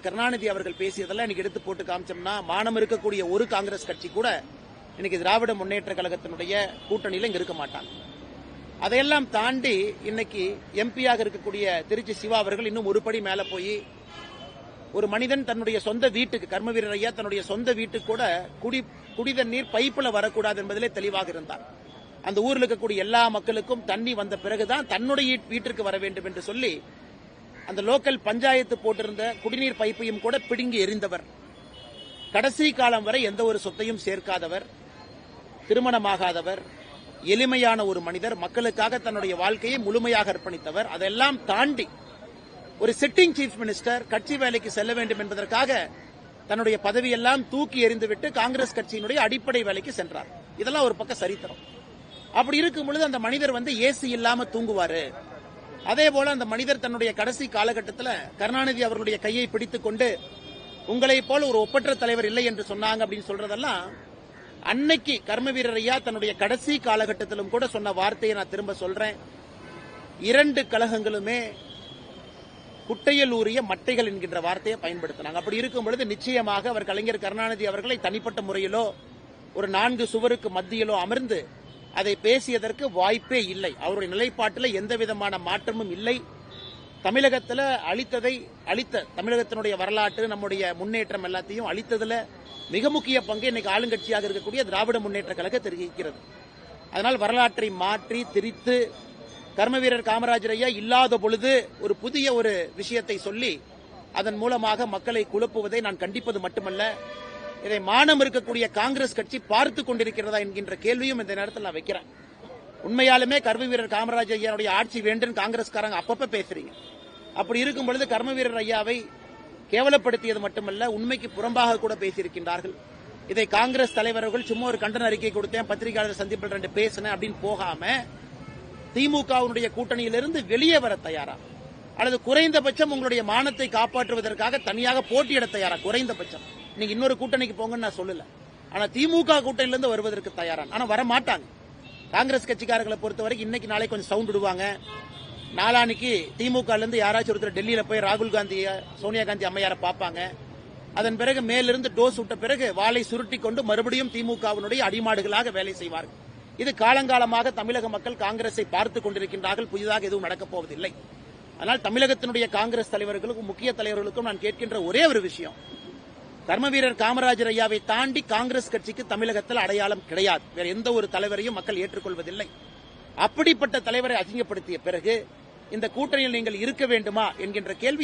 கருணாநிதி அவர்கள் பேசியதெல்லாம் இன்னைக்கு எடுத்து போட்டு காமிச்சோம்னா மானம் இருக்கக்கூடிய ஒரு காங்கிரஸ் கட்சி கூட இன்னைக்கு திராவிட முன்னேற்ற கழகத்தினுடைய கூட்டணியில இங்க இருக்க மாட்டாங்க. அதையெல்லாம் தாண்டி இன்னைக்கு எம்பியாக இருக்கக்கூடிய திருச்சி சிவா அவர்கள் இன்னும் ஒரு படி மேல போய் ஒரு மனிதன் தன்னுடைய சொந்த வீட்டுக்கு கர்ம வீரர் ஐயா தன்னுடைய சொந்த வீட்டுக்கு கூட குடி குடித நீர் பைப்பில் வரக்கூடாது என்பதிலே தெளிவாக இருந்தார். அந்த ஊரில் இருக்கக்கூடிய எல்லா மக்களுக்கும் தண்ணி வந்த பிறகுதான் தன்னுடைய வீட்டிற்கு வர வேண்டும் என்று சொல்லி அந்த லோக்கல் பஞ்சாயத்து போட்டிருந்த குடிநீர் பைப்பையும் கூட பிடுங்கி எறிந்தவர். கடைசி காலம் வரை எந்த ஒரு சொத்தையும் சேர்க்காதவர் திருமணமாகாதவர் எளிமையான ஒரு மனிதர் மக்களுக்காக தன்னுடைய வாழ்க்கையை முழுமையாக அர்ப்பணித்தவர். அதெல்லாம் தாண்டி ஒரு சிட்டிங் சீஃப் மினிஸ்டர் கட்சி வேலைக்கு செல்ல வேண்டும் என்பதற்காக தன்னுடைய பதவியெல்லாம் தூக்கி எறிந்துவிட்டு காங்கிரஸ் கட்சியினுடைய அடிப்படை வேலைக்கு சென்றார். இதெல்லாம் ஒரு பக்கம் சரித்திரம். அப்படி இருக்கும் பொழுது அந்த மனிதர் வந்து ஏசி இல்லாம தூங்குவாரு. அதே போல அந்த மனிதர் தன்னுடைய கடைசி காலகட்டத்தில் கருணாநிதி அவர்களுடைய கையை பிடித்துக் கொண்டு உங்களை போல ஒரு ஒப்பற்ற தலைவர் இல்லை என்று சொன்னாங்க அப்படின்னு சொல்றதெல்லாம் அன்னைக்கு கர்ம வீரர் ஐயா தன்னுடைய கடைசி காலகட்டத்திலும் கூட சொன்ன வார்த்தையை நான் திரும்ப சொல்றேன். இரண்டு கழகங்களுமே குட்டையில் ஊறிய மட்டைகள் என்கின்ற வார்த்தையை பயன்படுத்தினாங்க. அப்படி இருக்கும் பொழுது நிச்சயமாக அவர் கலைஞர் கருணாநிதி அவர்களை தனிப்பட்ட முறையிலோ ஒரு நான்கு சுவருக்கு மத்தியிலோ அமர்ந்து அதை பேசியதற்கு வாய்ப்பே இல்லை. அவருடைய நிலைப்பாட்டில் எந்த விதமான மாற்றமும் இல்லை. தமிழகத்தில் அளித்ததை அளித்த தமிழகத்தினுடைய வரலாற்று நம்முடைய முன்னேற்றம் எல்லாத்தையும் அளித்ததில் மிக முக்கிய பங்கு இன்னைக்கு ஆளுங்கட்சியாக இருக்கக்கூடிய திராவிட முன்னேற்ற கழக தெரிவிக்கிறது. அதனால் வரலாற்றை மாற்றி திரித்து கர்ம வீரர் காமராஜர் ஐயா இல்லாத பொழுது ஒரு புதிய ஒரு விஷயத்தை சொல்லி அதன் மூலமாக மக்களை குழப்புவதை நான் கண்டிப்பது மட்டுமல்ல. இதை மானம் இருக்கக்கூடிய காங்கிரஸ் கட்சி பார்த்து கொண்டிருக்கிறதா என்கின்ற கேள்வியும் இந்த நேரத்தில் நான் வைக்கிறேன். உண்மையாலுமே கர்ம வீரர் காமராஜ் ஐயாவுடைய ஆட்சி வேண்டும் காங்கிரஸ்காரங்க அப்பப்ப பேசுறீங்க. அப்படி இருக்கும் பொழுது கர்ம வீரர் ஐயாவை கேவலப்படுத்தியது மட்டுமல்ல உண்மைக்கு புறம்பாக கூட பேசியிருக்கின்றார்கள். இதை காங்கிரஸ் தலைவர்கள் சும்மா ஒரு கண்டன அறிக்கை கொடுத்தேன் பத்திரிகையாளர் சந்திப்பில் ரெண்டு பேசினேன் அப்படின்னு போகாம திமுகவுடைய கூட்டணியிலிருந்து வெளியே வர தயாரா? அல்லது குறைந்தபட்சம் உங்களுடைய மானத்தை காப்பாற்றுவதற்காக தனியாக போட்டியிட தயாரா? குறைந்தபட்சம். நீங்க இன்னொரு கூட்டணிக்கு போங்கன்னு நான் சொல்லல. ஆனா திமுக கூட்டணியிலிருந்து வருவதற்கு தயாரான் ஆனா வர மாட்டாங்க காங்கிரஸ் கட்சிக்காரர்களை பொறுத்தவரைக்கும் இன்னைக்கு நாளை கொஞ்சம் சவுண்ட் விடுவாங்க. நாளானிக்கு திமுக இருந்து யாராச்சும் ஒருத்தர் டெல்லியில போய் ராகுல் காந்தி சோனியா காந்தி அம்மையாரை பார்ப்பாங்க. அதன் பிறகு மேலிருந்து டோஸ் விட்ட பிறகு வாளை சுருட்டி கொண்டு மறுபடியும் திமுகவினுடைய அடிமாடுகளாக வேலை செய்வார்கள். இது காலங்காலமாக தமிழக மக்கள் காங்கிரஸை பார்த்து கொண்டிருக்கின்றார்கள். புதிதாக எதுவும் நடக்கப் போவதில்லை. ஆனால் தமிழகத்தினுடைய காங்கிரஸ் தலைவர்களுக்கும் முக்கிய தலைவர்களுக்கும் நான் கேட்கின்ற ஒரே ஒரு விஷயம். கர்ம வீரர் காமராஜர் ஐயாவை தாண்டி காங்கிரஸ் கட்சிக்கு தமிழகத்தில் அடையாளம் கிடையாது. வேற எந்த ஒரு தலைவரையும் மக்கள் ஏற்றுக்கொள்வதில்லை. அப்படிப்பட்ட தலைவரை அசிங்கப்படுத்திய பிறகு இந்த கூட்டணியில் நீங்கள் இருக்க வேண்டுமா என்கின்ற கேள்வி